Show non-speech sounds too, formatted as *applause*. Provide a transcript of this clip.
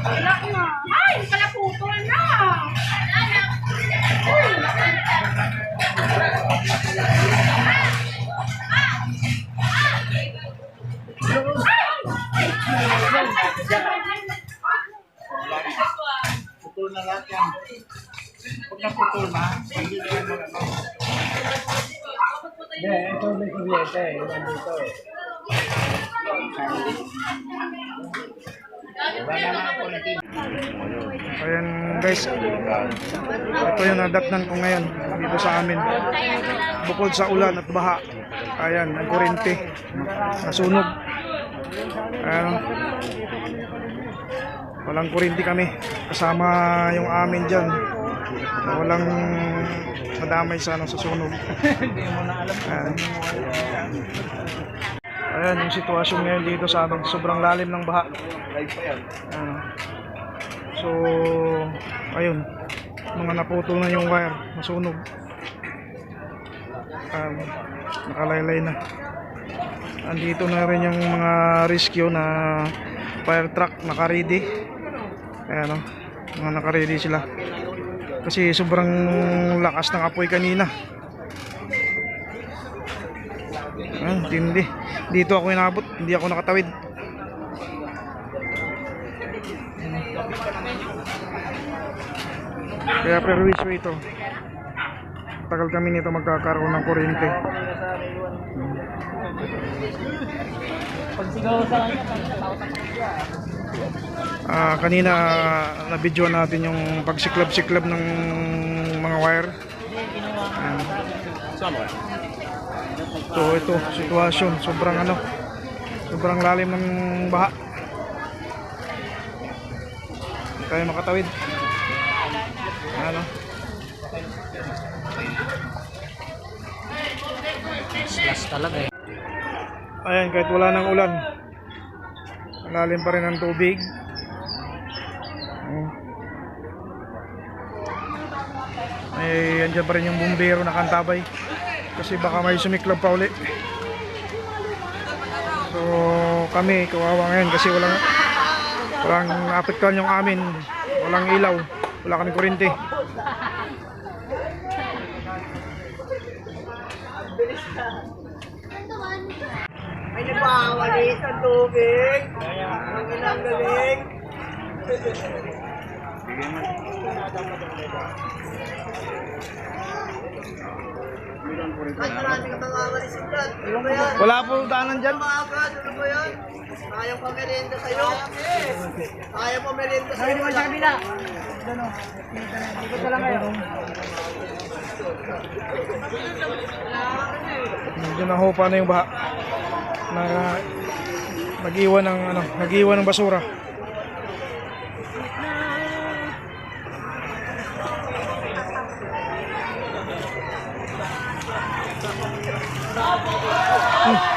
Wala na. Ay, pala putol na. Putol na lahat yan. Pag naputol na, hindi na yan mga Hindi, ito may kuryente eh. Nandito eh. Ayan guys, ito yung nadatnan ko ngayon dito sa amin. Bukod sa ulan at baha, ayan, ang kurente, nasunog. Ayan, walang kurente kami, kasama yung amin dyan. Walang madamay sa, ano, sa sunog. *laughs* Ayan. Ayan yung sitwasyon ngayon dito sa amin, sobrang lalim ng baha. Ayan. So, ayun. Mga naputol na yung wire, nasunog. Um, nakalaylay na. Andito na rin yung mga rescue na fire truck naka-ready. Ayan o, mga naka-ready sila. Kasi sobrang lakas ng apoy kanina. Ayan, tindi. Dito ako inabot, hindi ako nakatawid. Kaya perwisyo ito. Tagal kami nito magkakaroon ng kuryente. Pag sigaw sa kanya. Ah, kanina na video natin yung pagsiklab-siklab ng mga wire. Ayan. So ito, sitwasyon, sobrang ano, sobrang lalim ng baha. Hindi tayo makatawid. Ano? Gas talaga eh. Ayan, kahit wala ng ulan. Malalim pa rin ang tubig. Ay, andyan pa rin yung bumbero na kantabay. Kasi baka may sumiklab pa uli. So, kami, kawawa ngayon kasi walang walang apektuhan yung amin. Walang ilaw. Wala kami kuryente. May nagpawali sa tubig. Ang ilang galing. Ay, marami ka mawawali sa dyan. Ano ba yan? Wala po daanan dyan. Umaagad, ano ba yan? Ayaw pa merienda sa'yo. Ayaw pa merienda sa'yo. Ayaw sa kabila. Medyo nahupa na yung baha. Na nag-iwan ng ano, nag-iwan ng basura. Mm.